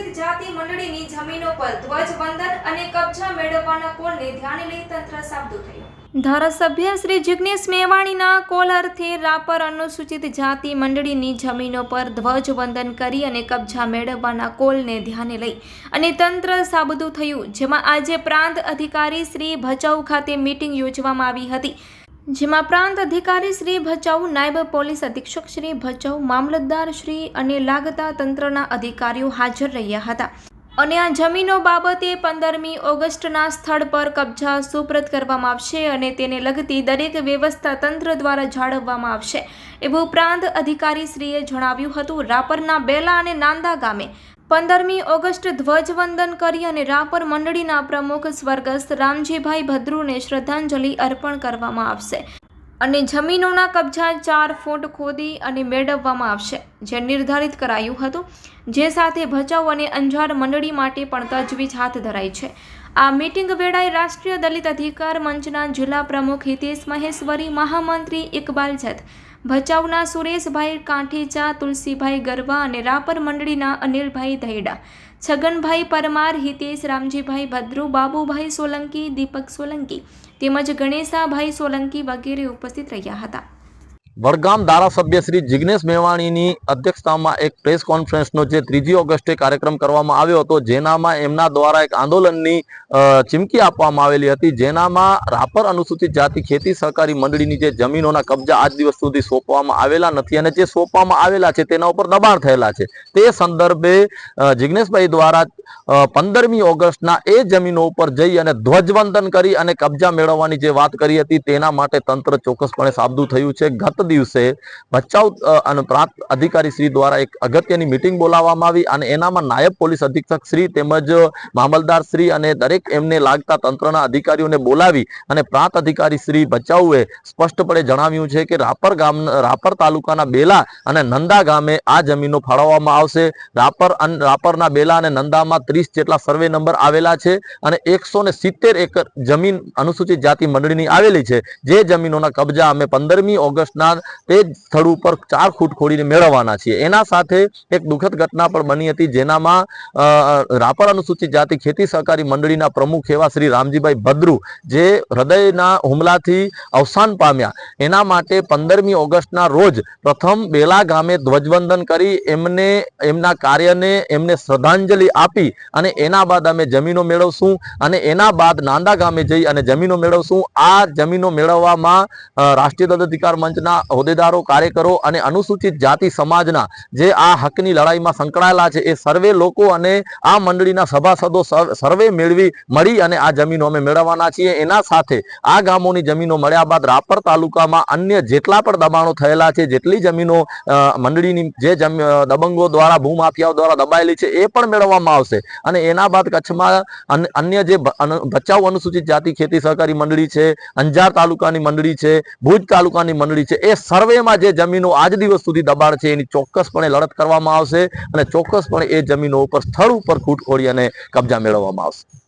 અનુસૂચિત જાતિ મંડળીની જમીનો પર ધ્વજવંદન અને કબજા મેળવવાના કોલને ધ્યાને લઈ તંત્ર સાબદું થયું. ધારાસભ્ય શ્રી જિગ્નેશ મેવાણીના કોલ અર્થે રાપર અનુસૂચિત જાતિ મંડળીની જમીનો પર ધ્વજવંદન કરી અને કબજા મેળવવાના કોલને ધ્યાને લઈ અને તંત્ર સાબદું થયું, જેમાં આજે પ્રાંત અધિકારી શ્રી ભચાઉ ખાતે મીટિંગ યોજવામાં આવી હતી. જેમાં પ્રાંત અધિકારી શ્રી ભચાઉ નાયબ પોલીસ અધિક્ષક શ્રી ભચાઉ મામલતદાર શ્રી અને લાગતા તંત્રના અધિકારીઓ હાજર રહ્યા હતા. અને આ જમીનો બાબતે પંદરમી ઓગસ્ટના સ્થળ પર કબજા સુપ્રત કરવામાં આવશે અને તેને લગતી દરેક વ્યવસ્થા તંત્ર દ્વારા જાળવવામાં આવશે. એવું પ્રાંત અધિકારીશ્રીએ જણાવ્યું હતું. રાપરના બેલા અને નાંદા ગામે પંદરમી ઓગસ્ટ ધ્વજવંદન કરી અને રાપર મંડળીના પ્રમુખ સ્વર્ગસ્થ રામજીભાઈ ભદ્રુને શ્રદ્ધાંજલિ અર્પણ કરવામાં આવશે અને જમીનોના કબજા ચાર ફૂટ ખોદી અને મેળવવામાં આવશે, જે નિર્ધારિત કરાયું હતું, જે સાથે ભચાઉ અને અંજાર મંડળી માટે પણ તજવીજ હાથ ધરાઈ છે. આ મીટિંગ વેળાએ રાષ્ટ્રીય દલિત અધિકાર મંચના જિલ્લા પ્રમુખ હિતેશ મહેશ્વરી, મહામંત્રી ઇકબાલ જત ભચાઉના સુરેશભાઈ કાંઠેચા, તુલસીભાઈ ગરવા અને રાપર મંડળીના અનિલભાઈ દહેડા છગનભાઈ પરમાર, હિતેશ રામજીભાઈ ભદ્રુ, બાબુભાઈ સોલંકી, દીપક સોલંકી તેમજ ગણેશાભાઈ સોલંકી વગેરે ઉપસ્થિત રહ્યા હતા. વડગામ ધારાસભ્ય શ્રી જિગ્નેશ મેવાણીની અધ્યક્ષતામાં એક પ્રેસ કોન્ફરન્સનો જે ત્રીજી ઓગસ્ટે કાર્યક્રમ કરવામાં આવ્યો હતો, જેનામાં એમના દ્વારા એક આંદોલનની ચીમકી આપવામાં આવેલી હતી. જેનામાં રાપર અનુસૂચિત જાતિ ખેતી સહકારી મંડળીની જે જમીનોના કબજા આજ દિવસ સુધી સોંપવામાં આવેલા નથી અને જે સોંપવામાં આવેલા છે તેના ઉપર દબાણ થયેલા છે. તે સંદર્ભે જિગ્નેશભાઈ દ્વારા પંદરમી ઓગસ્ટના એ જમીનો ઉપર જઈ અને ધ્વજવંદન કરી અને કબજા મેળવવાની જે વાત કરી હતી તેના માટે તંત્ર ચોક્કસપણે સાબદું થયું છે. ગત દિવસે ભચાઉ અને પ્રાંત અધિકારી શ્રી દ્વારા એક અગત્યની મિટિંગ બોલાવવામાં આવી અને એનામાં નાયબ પોલીસ અધિક્ષક શ્રી તેમજ મામલદાર શ્રી અને દરેક એમને લાગતા તંત્રના અધિકારીઓને બોલાવી અને પ્રાંત અધિકારી શ્રી ભચાઉએ સ્પષ્ટપણે જણાવ્યું છે કે રાપર ગામ, રાપર તાલુકાના બેલા અને નંદા ગામે આ જમીનો ફાળવવામાં આવશે. રાપર અને, રાપરના બેલા અને નંદામાં ત્રીસ જેટલા સર્વે નંબર આવેલા છે અને એકસો ને સિત્તેર એકર જમીન અનુસૂચિત જાતિ મંડળીની આવેલી છે. જે જમીનોના કબજા અમે પંદરમી ઓગસ્ટના તે સ્થળ ઉપર ચાર ફૂટ ખોડીને મેળવવાના છીએ. એના સાથે એક દુઃખદ ઘટના પણ બની હતી, જેનામાં રાપર અનુસૂચિત જાતિ ખેતી સહકારી મંડળીના પ્રમુખ એવા શ્રી રામજીભાઈ ભદ્રુ, જે હૃદયના હુમલાથી અવસાન પામ્યા. એના માટે પંદરમી ઓગસ્ટના રોજ પ્રથમ બેલા ગામે ધ્વજવંદન કરી એમને, એમના કાર્યને એમને શ્રદ્ધાંજલિ આપી અને એના બાદ અમે જમીનો મેળવશું અને એના બાદ નાંદા ગામે જઈ અને જમીનો મેળવશું. આ જમીનો મેળવવામાં રાષ્ટ્રીય દલિત અધિકાર મંચના હોદ્દેદારો, કાર્યકરો અને અનુસૂચિત જાતિ સમાજના જે આ હકની લડાઈમાં સંકળાયેલા છે, એ સર્વે લોકો અને આ મંડળીના સભાસદો સર- સર્વે મેળવી, મળી અને આ જમીનો અમે મેળવવાના છીએ. એના સાથે આ ગામોની જમીનો મળ્યા બાદ રાપર તાલુકામાં અન્ય જેટલા પણ દબાણો થયેલા છે, જેટલી જમીનો મંડળીની જે દબંગો દ્વારા, ભૂમાફિયાઓ દ્વારા દબાયેલી છે, એ પણ મેળવવામાં આવશે. અને એના બાદ કચ્છમાં અન- અન્ય જે બચાવ અનુસૂચિત જાતિ ખેતી સહકારી મંડળી છે, અંજાર તાલુકાની મંડળી છે, ભુજ તાલુકાની મંડળી છે એ સર્વેમાં જે જમીનો આજ દિવસ સુધી દબાણ છે, એની ચોક્કસપણે લડત કરવામાં આવશે અને ચોક્કસપણે એ જમીનો ઉપર સ્થળ ઉપર ખૂટ ખોડી અને કબજા મેળવવામાં આવશે.